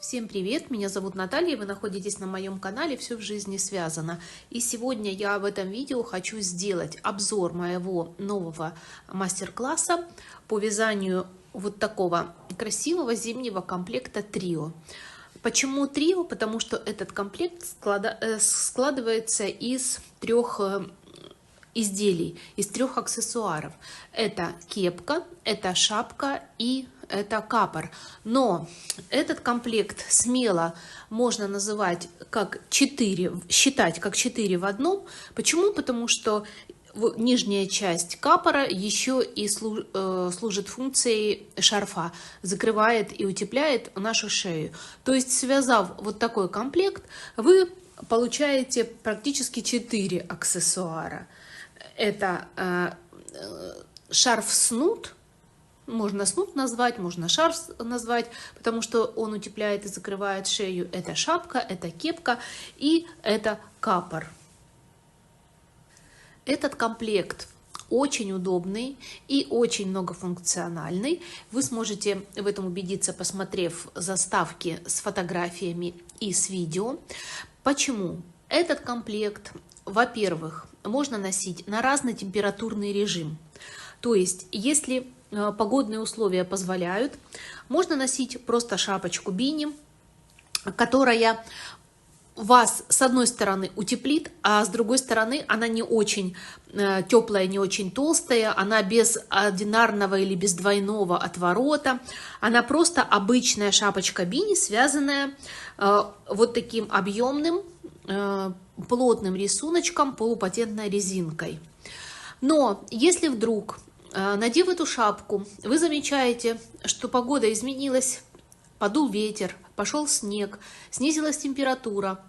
Всем привет, меня зовут Наталья, вы находитесь на моем канале «Все в жизни связано». И сегодня я в этом видео хочу сделать обзор моего нового мастер-класса по вязанию вот такого красивого зимнего комплекта «Трио». Почему трио? Потому что этот комплект э, складывается из трех э, изделий, из трех аксессуаров. Это кепка, это шапка и это капор. Но этот комплект смело можно называть как 4, считать как 4 в одном. Почему? Потому что нижняя часть капора еще и э, служит функцией шарфа, закрывает и утепляет нашу шею. То есть, связав вот такой комплект, вы получаете практически 4 аксессуара. Это э, шарф-снуд, можно снуд назвать, можно шарф назвать, потому что он утепляет и закрывает шею. Это шапка, это кепка и это капор. Этот комплект очень удобный и очень многофункциональный. Вы сможете в этом убедиться, посмотрев заставки с фотографиями и с видео. Почему? Этот комплект, во-первых, можно носить на разный температурный режим. То есть, если Э, погодные условия позволяют, можно носить просто шапочку бини, которая вас с одной стороны утеплит, а с другой стороны она не очень э, теплая, не очень толстая, она без одинарного или без двойного отворота, она просто обычная шапочка бини, связанная э, вот таким объемным плотным рисуночком полупатентной резинкой. Но если вдруг а, надев эту шапку, вы замечаете, что погода изменилась, подул ветер, пошел снег, снизилась температура,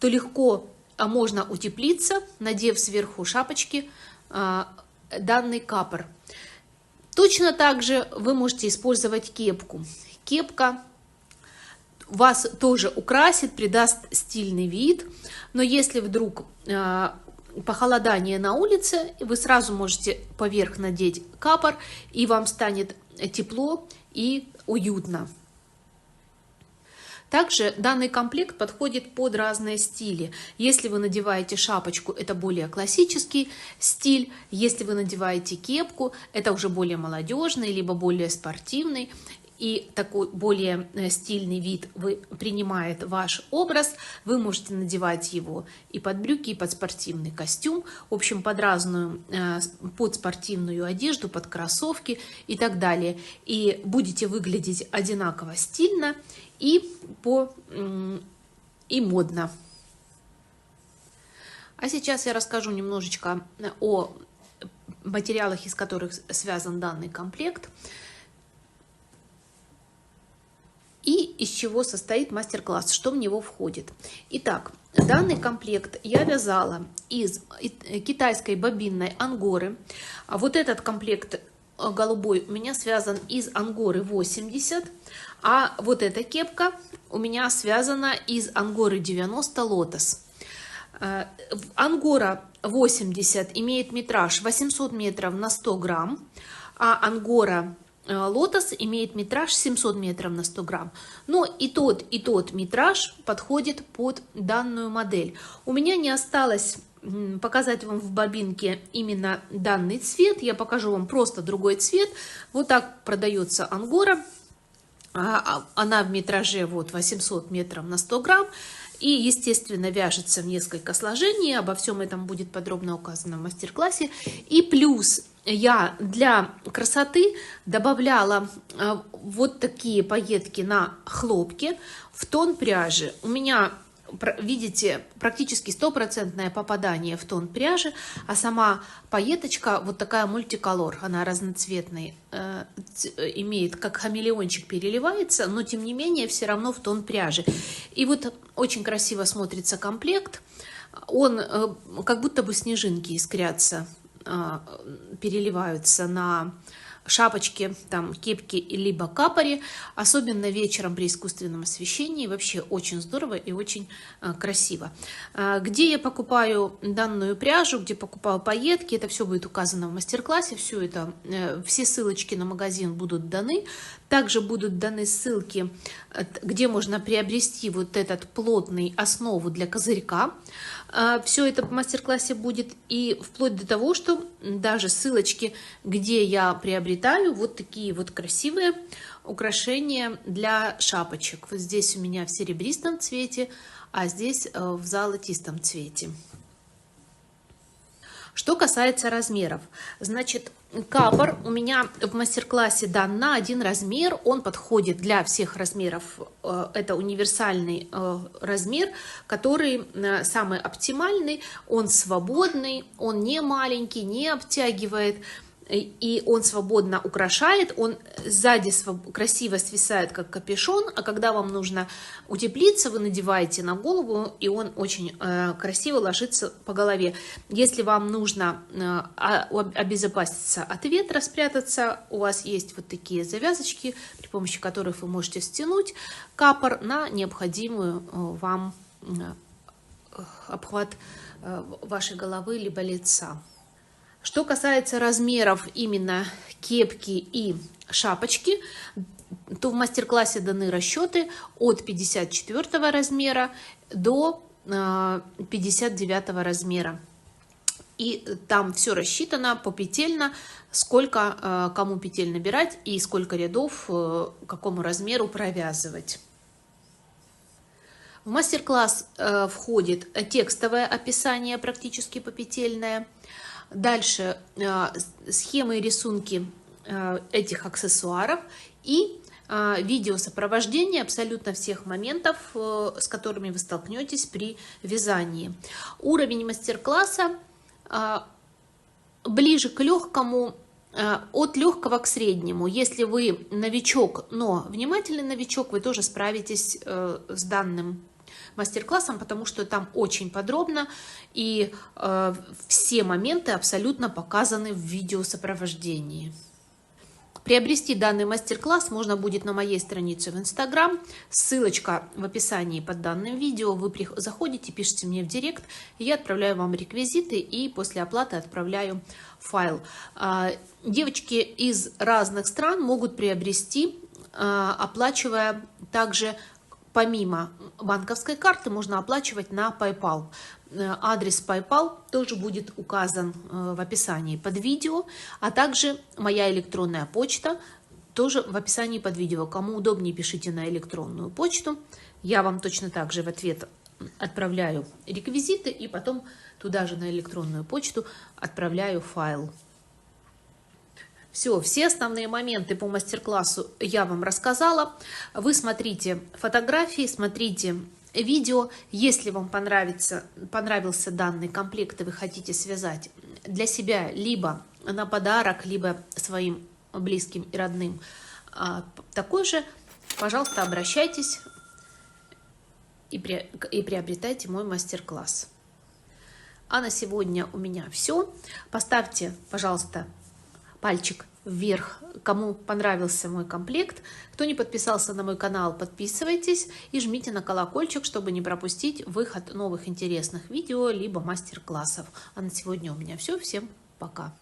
то легко а можно утеплиться, надев сверху шапочки а, данный капор. Точно так же вы можете использовать кепку. Кепка вас тоже украсит, придаст стильный вид, но если вдруг похолодание на улице, вы сразу можете поверх надеть капор, и вам станет тепло и уютно. Также данный комплект подходит под разные стили. Если вы надеваете шапочку, это более классический стиль. Если вы надеваете кепку, это уже более молодежный, либо более спортивный и такой более э, стильный вид вы, принимает ваш образ, вы можете надевать его и под брюки, и под спортивный костюм, в общем, под разную, э, под спортивную одежду, под кроссовки и так далее. И будете выглядеть одинаково стильно и, по, и модно. А сейчас я расскажу немножечко о материалах, из которых связан данный комплект и из чего состоит мастер-класс, что в него входит. Итак, данный комплект я вязала из китайской бобинной ангоры. А вот этот комплект э, голубой у меня связан из ангоры 80, а вот эта кепка у меня связана из ангоры 90 лотос. Э, ангора 80 имеет метраж 800 метров на 100 грамм, а ангора лотос имеет метраж 700 метров на 100 грамм. Но и тот, и тот метраж подходит под данную модель. У меня не осталось показать вам в бобинке именно данный цвет. Я покажу вам просто другой цвет. Вот так продается ангора. А, а, она в метраже вот 800 метров на 100 грамм. И, естественно, вяжется в несколько сложений. Обо всем этом будет подробно указано в мастер-классе. И плюс я для красоты добавляла э, вот такие пайетки на хлопке в тон пряжи. У меня, видите, практически стопроцентное попадание в тон пряжи, а сама пайеточка вот такая мультиколор, она разноцветный, э, имеет, как хамелеончик переливается, но тем не менее все равно в тон пряжи. И вот очень красиво смотрится комплект, он э, как будто бы снежинки искрятся переливаются на шапочки, там, кепки, либо капори, особенно вечером при искусственном освещении, вообще очень здорово и очень э, красиво. Э, где я покупаю данную пряжу, где покупаю пайетки, это все будет указано в мастер-классе, все это, э, все ссылочки на магазин будут даны, также будут даны ссылки, где можно приобрести вот этот плотный основу для козырька, все это в мастер-классе будет, и вплоть до того, что даже ссылочки, где я приобретаю вот такие вот красивые украшения для шапочек. Вот здесь у меня в серебристом цвете, а здесь э, в золотистом цвете. Что касается размеров, значит, капор у меня в мастер-классе дан на один размер, он подходит для всех размеров, э, это универсальный э, размер, который самый оптимальный, он свободный, он не маленький, не обтягивает, и он свободно украшает, он сзади красиво свисает, как капюшон, а когда вам нужно утеплиться, вы надеваете на голову, и он очень э, красиво ложится по голове. Если вам нужно э, обезопаситься от ветра, спрятаться, у вас есть вот такие завязочки, при помощи которых вы можете стянуть капор на необходимую э, вам обхват вашей головы либо лица. Что касается размеров именно кепки и шапочки, то в мастер-классе даны расчеты от 54 размера до 59 а, размера. И там все рассчитано попетельно, сколько а, кому петель набирать и сколько рядов э, какому размеру провязывать. В мастер-класс э, входит текстовое описание, практически попетельное, Дальше э, схемы и рисунки э, этих аксессуаров и э, видео сопровождения абсолютно всех моментов, с которыми вы столкнетесь при вязании. Уровень мастер-класса ближе к легкому, от легкого к среднему. Если вы новичок, но внимательный новичок, вы тоже справитесь с данным мастер-классом, потому что там очень подробно и э, все моменты абсолютно показаны в видеосопровождении. Приобрести данный мастер-класс можно будет на моей странице в Инстаграм. Ссылочка в описании под данным видео. Вы заходите, пишите мне в директ, я отправляю вам реквизиты и после оплаты отправляю файл. А, девочки из разных стран могут приобрести, а, оплачивая также помимо банковской карты можно оплачивать на PayPal. Э, адрес PayPal тоже будет указан э, в описании под видео, а также моя электронная почта тоже в описании под видео. Кому удобнее, пишите на электронную почту. Я вам точно так же в ответ отправляю реквизиты и потом туда же на электронную почту отправляю файл. Все, все основные моменты по мастер-классу я вам рассказала. Вы смотрите фотографии, смотрите видео. Если вам понравится, понравился данный комплект и вы хотите связать для себя либо на подарок, либо своим близким и родным а, такой же, пожалуйста, обращайтесь и, при, и приобретайте мой мастер-класс. А на сегодня у меня все. Поставьте, пожалуйста, пальчик вверх, кому понравился мой комплект. Кто не подписался на мой канал, подписывайтесь и жмите на колокольчик, чтобы не пропустить выход новых интересных видео, либо мастер-классов. А на сегодня у меня все. Всем пока!